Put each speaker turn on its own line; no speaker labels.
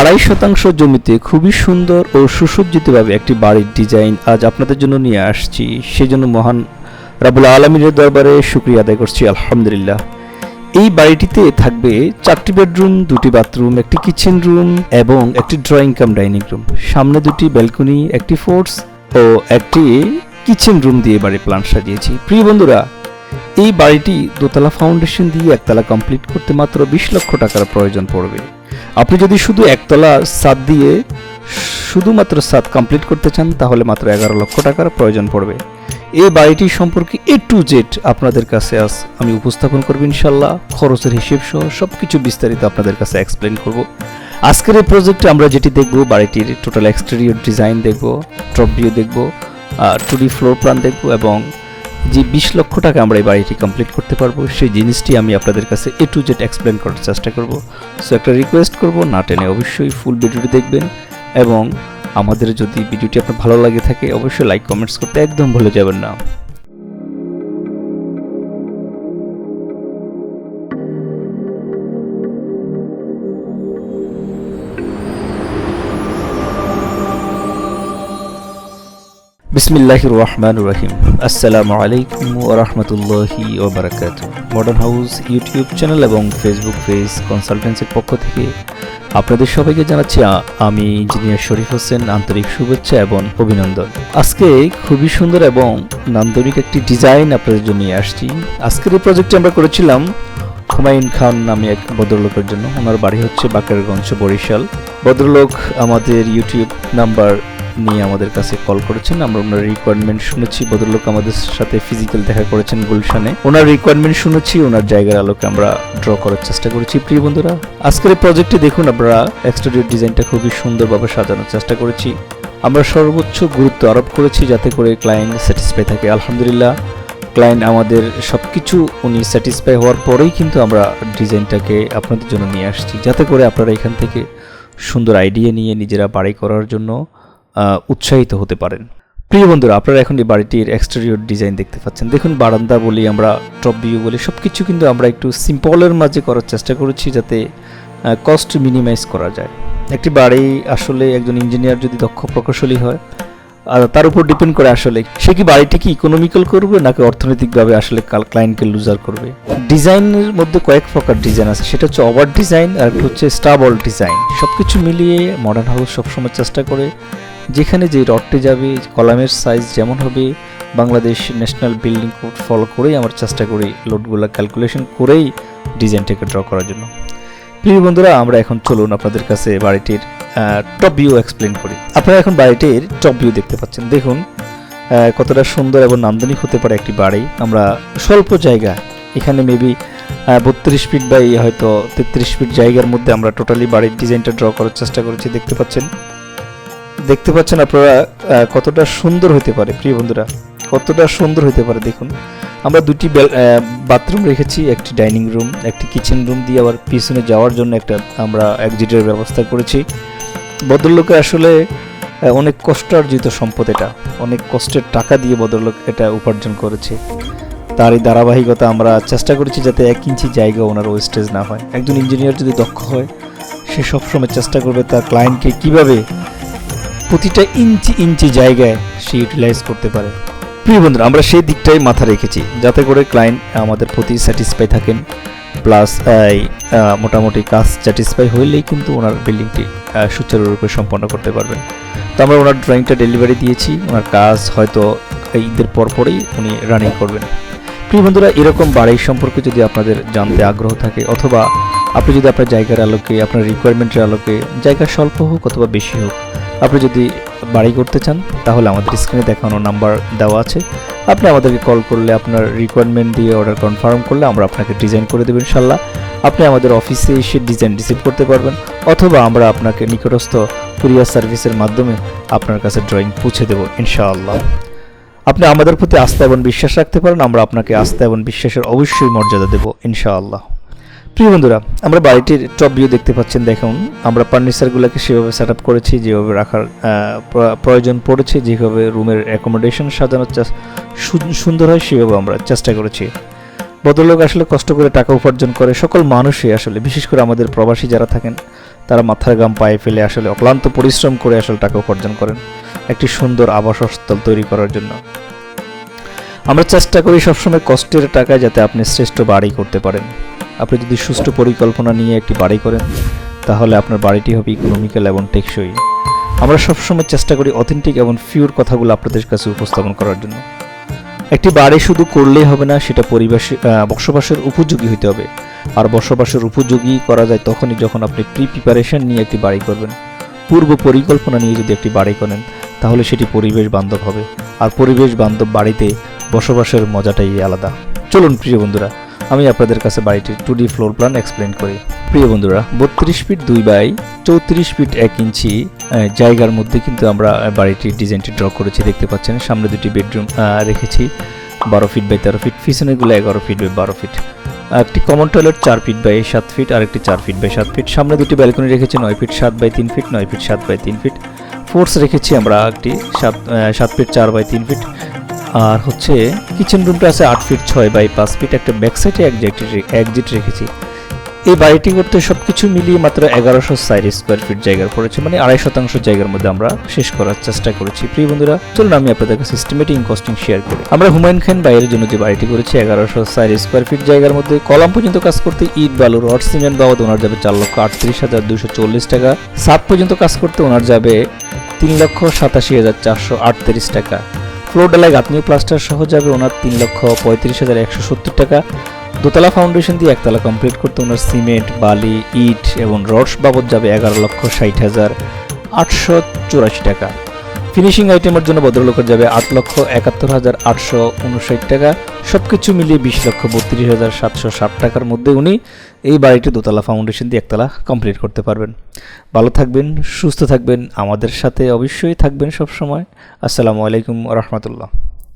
আড়াই শতাংশ জমিতে খুবই সুন্দর ও সুসজ্জিতভাবে একটি বাড়ির ডিজাইন আজ আপনাদের জন্য নিয়ে আসছি। সেজন্য মহান রাবুল আলমীর দরবারে শুক্রিয়া আদায় করছি, আলহামদুলিল্লাহ। এই বাড়িটিতে থাকবে চারটি বেডরুম, দুটি বাথরুম, একটি কিচেন রুম এবং একটি ড্রয়িং কাম ডাইনিং রুম। সামনে দুটি ব্যালকনি, একটি ফোর্স ও একটি কিচেন রুম দিয়ে বাড়ির প্ল্যান সাজিয়েছি। প্রিয় বন্ধুরা, এই বাড়িটি দোতলা ফাউন্ডেশন দিয়ে একতলা কমপ্লিট করতে মাত্র বিশ লক্ষ টাকার প্রয়োজন পড়বে। আপনি যদি শুধু একতলা সাত দিয়ে শুধুমাত্র সাত কমপ্লিট করতে চান, তাহলে মাত্র এগারো লক্ষ টাকার প্রয়োজন পড়বে। এই বাড়িটি সম্পর্কে এ টু জেড আপনাদের কাছে আজ আমি উপস্থাপন করব ইনশাল্লাহ খরচের হিসেব সহ সব কিছু বিস্তারিত আপনাদের কাছে এক্সপ্লেন করব। আজকের এই প্রজেক্টে আমরা যেটি দেখব, বাড়িটির টোটাল এক্সটেরিয়র ডিজাইন দেখব টপ ভিউ দেখব টু ডি ফ্লোর প্ল্যান দেখব এবং যে বিশ লক্ষ টাকা আমরা এই বাড়িটি কমপ্লিট করতে পারব, সেই জিনিসটি আমি আপনাদের কাছে এ টু জেড এক্সপ্লেন করার চেষ্টা করব। সো একটা রিকোয়েস্ট করব, না টেনে অবশ্যই ফুল ভিডিওটি দেখবেন এবং আমাদের যদি ভিডিওটি আপনার ভালো লাগে থাকে, অবশ্যই লাইক কমেন্টস করতে একদম ভুলে যাবেন না। বিসমিল্লাহ রহমান রহিম আসসালামু আলাইকুম ও রহমতুল্লাহি ওবরাকাত মডার্ন হাউস ইউটিউব চ্যানেল এবং ফেসবুক পেজ কনসালটেন্সির পক্ষ থেকে আপনাদের সবাইকে জানাচ্ছি আমি ইঞ্জিনিয়ার শরীফ হোসেন, আন্তরিক শুভেচ্ছা এবং অভিনন্দন। আজকে খুবই সুন্দর এবং নান্দনিক একটি ডিজাইন আপনাদের জন্য নিয়ে আসছি। আজকের এই প্রজেক্টটি আমরা করেছিলাম হুমায়ুন খান নামে এক ভদ্রলোকের জন্য। ওনার বাড়ি হচ্ছে বাকেরগঞ্জ বরিশাল। ভদ্রলোক আমাদের ইউটিউব নাম্বার নিয়ে আমাদের কাছে কল করেছেন। আমরা ওনার রিকোয়ারমেন্ট শুনেছি, ভদ্রলোক আমাদের সাথে ফিজিক্যাল দেখা করেছেন গুলশানে। ওনার রিকোয়ারমেন্ট শুনেছি, ওনার জায়গার আলোকে আমরা ড্র করার চেষ্টা করেছি। প্রিয় বন্ধুরা, আজকের এই প্রজেক্টে দেখুন, আমরা এক্সটেরিয়র ডিজাইনটা খুবই সুন্দরভাবে সাজানোর চেষ্টা করেছি। আমরা সর্বোচ্চ গুরুত্ব আরোপ করেছি যাতে করে ক্লায়েন্ট স্যাটিসফাই থাকে। আলহামদুলিল্লাহ ক্লায়েন্ট আমাদের সব কিছু উনি স্যাটিসফাই হওয়ার পরেই কিন্তু আমরা ডিজাইনটাকে আপনাদের জন্য নিয়ে আসছি। যাতে করে আপনারা এখান থেকে সুন্দর আইডিয়া নিয়ে নিজেরা বাড়ি করার জন্য উৎসাহিত হতে পারেন। প্রিয় বন্ধুরা, আপনারা এখন এই বাড়িটির এক্সটেরিয়র ডিজাইন দেখতে পাচ্ছেন। দেখুন, বারান্দা বলি আমরা টপ ভিউ বলি। সব কিছু কিন্তু আমরা একটু সিম্পলের মাঝে করার চেষ্টা করেছি যাতে কস্ট মিনিমাইজ করা যায়। একটি বাড়ি আসলে একজন ইঞ্জিনিয়ার যদি দক্ষ প্রকৌশলী হয় তার উপর ডিপেন্ড করে আসলে সে কি বাড়িটিকে ইকোনমিক্যাল করবে, নাকি অর্থনৈতিকভাবে আসলে ক্লায়েন্টকে লুজার করবে? ডিজাইনের মধ্যে কয়েক প্রকার ডিজাইন আছে। সেটা হচ্ছে ওভার ডিজাইন আর একটা হচ্ছে স্টাবল ডিজাইন সব কিছু মিলিয়ে মডার্ন হাউস সবসময় চেষ্টা করে যেখানে যে রডটি যাবে, কলামের সাইজ যেমন হবে, Bangladesh national building code follow করেই আমরা চেষ্টা করি লোডগুলো ক্যালকুলেশন করেই ডিজাইনটাকে ড্র করার জন্য। প্রিয় বন্ধুরা, আমরা এখন চলুন আপনাদের কাছে বাড়িটির টপ ভিউ এক্সপ্লেন করি। আপনারা এখন বাড়িটির টপ ভিউ দেখতে পাচ্ছেন। দেখুন কতটা সুন্দর এবং নান্দনিক হতে পারে একটি বাড়ি। আমরা স্বল্প জায়গা, এখানে মেবি বত্রিশ ফিট বাই হয়তো তেত্রিশ ফিট জায়গার মধ্যে আমরা টোটালি বাড়ির ডিজাইনটা ড্র করার চেষ্টা করেছি। দেখতে পাচ্ছেন? দেখতে পাচ্ছেন আপনারা কতটা সুন্দর হতে পারে, প্রিয় বন্ধুরা, কতটা সুন্দর হতে পারে দেখুন। আমরা দুটি বাথরুম রেখেছি, একটি ডাইনিং রুম, একটি কিচেন রুম দিয়ে আবার পিছনে যাওয়ার জন্য একটা আমরা এক্সিটের ব্যবস্থা করেছি। ভদ্রলোকে আসলে অনেক কষ্টার্জিত সম্পদ এটা, অনেক কষ্টের টাকা দিয়ে ভদ্রলোক এটা উপার্জন করেছে। তার এই ধারাবাহিকতা আমরা চেষ্টা করেছি যাতে এক ইঞ্চি জায়গা ওনার ওয়েস্টেজ না হয়। একজন ইঞ্জিনিয়ার যদি দক্ষ হয়, সে সবসময় চেষ্টা করবে তার ক্লায়েন্টকে কীভাবে প্রতিটা ইঞ্চি ইঞ্চি জায়গায় সে ইউটিলাইজ করতে পারে। প্রিয় বন্ধুরা, আমরা সেই দিকটাই মাথা রেখেছি। যাতে করে ক্লায়েন্ট আমাদের প্রতি স্যাটিসফাই থাকেন প্লাস মোটামুটি কাজ স্যাটিসফাই হইলেই কিন্তু ওনার বিল্ডিংটি সুচারুরূপে সম্পন্ন করতে পারবেন। তো আমরা ওনার ড্রয়িংটা ডেলিভারি দিয়েছি। ওনার কাজ হয়তো ঈদের পরপরই উনি রানিং করবেন। প্রিয় বন্ধুরা, এরকম বাড়ি সম্পর্কে যদি আপনাদের জানতে আগ্রহ থাকে, অথবা আপনি যদি আপনার জায়গার আলোকে, আপনার রিকোয়ারমেন্টের আলোকে জায়গা স্বল্প হোক অথবা বেশি হোক আপনি যদি বাড়ি করতে চান, তাহলে আমাদের স্ক্রিনে দেখানো নাম্বার দেওয়া আছে। আপনি আমাদেরকে কল করলে, আপনার রিকোয়ারমেন্ট দিয়ে অর্ডার কনফার্ম করলে আমরা আপনাকে ডিজাইন করে দেবো ইনশাল্লাহ। আপনি আমাদের অফিসে এসে ডিজাইন রিসিভ করতে পারবেন, অথবা আমরা আপনাকে নিকটস্থ কুরিয়ার সার্ভিসের মাধ্যমে আপনার কাছে ড্রয়িং পৌঁছে দেবো ইনশাআল্লাহ। আপনি আমাদের প্রতি আস্থা এবং বিশ্বাস রাখতে পারেন, আমরা আপনাকে আস্থা এবং বিশ্বাসের অবশ্যই মর্যাদা দেব ইনশাআল্লাহ। প্রিয় বন্ধুরা, আমরা বাড়িটির টপ ভিউ দেখতে পাচ্ছেন, দেখুন। আমরা ফার্নিচারগুলোকে সেভাবে সেট আপ করেছি, যেভাবে রাখার প্রয়োজন পড়েছে, যেভাবে রুমের অ্যাকোমোডেশন সাজানোর সুন্দর হয়, সেভাবে আমরা চেষ্টা করেছি। ভদ্রলোক আসলে কষ্ট করে টাকা উপার্জন করে সকল মানুষই আসলে, বিশেষ করে আমাদের প্রবাসী যারা থাকেন, তারা মাথার গাম পায়ে ফেলে আসলে অক্লান্ত পরিশ্রম করে আসলে টাকা উপার্জন করেন, একটি সুন্দর আবাসস্থল তৈরি করার জন্য। আমরা চেষ্টা করি সবসময় কষ্টের টাকায় যাতে আপনি শ্রেষ্ঠ বাড়ি করতে পারেন। আপনি যদি সুষ্ঠু পরিকল্পনা নিয়ে একটি বাড়ি করেন, তাহলে আপনার বাড়িটি হবে ইকোনমিক্যাল এবং টেকসই। আমরা সবসময় চেষ্টা করি অথেন্টিক এবং ফিউর কথাগুলো আপনাদের কাছে উপস্থাপন করার জন্য। একটি বাড়ি শুধু করলেই হবে না, সেটা পরিবেশ বসবাসের উপযোগী হতে হবে। আর বসবাসের উপযোগী করা যায় তখনই যখন আপনি প্রি প্রিপারেশন নিয়ে একটি বাড়ি করবেন। পূর্ব পরিকল্পনা নিয়ে যদি একটি বাড়ি করেন, তাহলে সেটি পরিবেশ বান্ধব হবে। আর পরিবেশ বান্ধব বাড়িতে বসবাসের মজাটাই আলাদা। চলুন প্রিয় বন্ধুরা, আমি আপনাদের কাছে বাড়িটির two D floor plan explain করি। প্রিয় বন্ধুরা, বত্রিশ ফিট দুই বাই চৌত্রিশ ফিট এক ইঞ্চি জায়গার মধ্যে কিন্তু আমরা বাড়িটির ডিজাইনটি ড্র করেছি, দেখতে পাচ্ছেন, সামনে দুটি বেডরুম রেখেছি। বারো ফিট বাই তেরো ফিট পিছনেগুলো এগারো ফিট বাই বারো ফিট একটি কমন টয়লেট চার ফিট বাই সাত ফিট আর একটি চার ফিট বাই সাত ফিট সামনে দুটি ব্যালকনি রেখেছি, নয় ফিট সাত বাই তিন ফিট নয় ফিট সাত বাই তিন ফিট ফোর্স রেখেছি আমরা একটি, সাত সাত ফিট চার বাই তিন ফিট আর হচ্ছে কিচেন রুমটা আছে আট ফিট ছয় বাই পাঁচ ফিট একটা ব্যাক সাইডে একজিট একজিট রেখেছি। এই বাড়িটি করতে সব কিছু মিলিয়ে মাত্র এগারোশো ষাট স্কোয়ার ফিট জায়গার পড়েছে মানে আড়াই শতাংশ জায়গার মধ্যে আমরা শেষ করার চেষ্টা করেছি। প্রিয় বন্ধুরা, চলুন আমি আপনাদের কাছে এস্টিমেটিং কস্টিং শেয়ার করি। আমরা হুমায়ুন খান বাইরের জন্য যে বাড়িটি করেছি, এগারোশো ষাট স্কোয়ার ফিট জায়গার মধ্যে কলাম পর্যন্ত কাজ করতে ইট, বালু, রড, সিমেন্ট বাবদ ওনার যাবে চার লক্ষ আটত্রিশ হাজার দুশো চল্লিশ টাকা। সাত পর্যন্ত কাজ করতে ওনার যাবে তিন লক্ষ সাতাশি হাজার চারশো আটত্রিশ টাকা। ফ্লোর ডালাই গাঁথনীয় প্লাস্টার সহ যাবে, ওনার তিন লক্ষ পঁয়ত্রিশ হাজার একশো সত্তর টাকা। দোতলা ফাউন্ডেশন দিয়ে একতলা কমপ্লিট করতে ওনার সিমেন্ট বালি, ইট এবং রডস বাবদ যাবে এগারো লক্ষ ষাট হাজার আটশো চুরাশি টাকা। ফিনিশিং আইটেমের জন্য ভদ্রলোকের যাবে আট লক্ষ একাত্তর হাজার আটশো উনষাট টাকা। সব কিছু মিলিয়ে বিশ লক্ষ বত্রিশ হাজার সাতশো ষাট টাকার মধ্যে উনি এই বাড়িটি দোতলা ফাউন্ডেশন দিয়ে একতলা কমপ্লিট করতে পারবেন। ভালো থাকবেন, সুস্থ থাকবেন, আমাদের সাথে অবশ্যই থাকবেন সব সময় আসসালামু আলাইকুম রহমতুল্লাহ।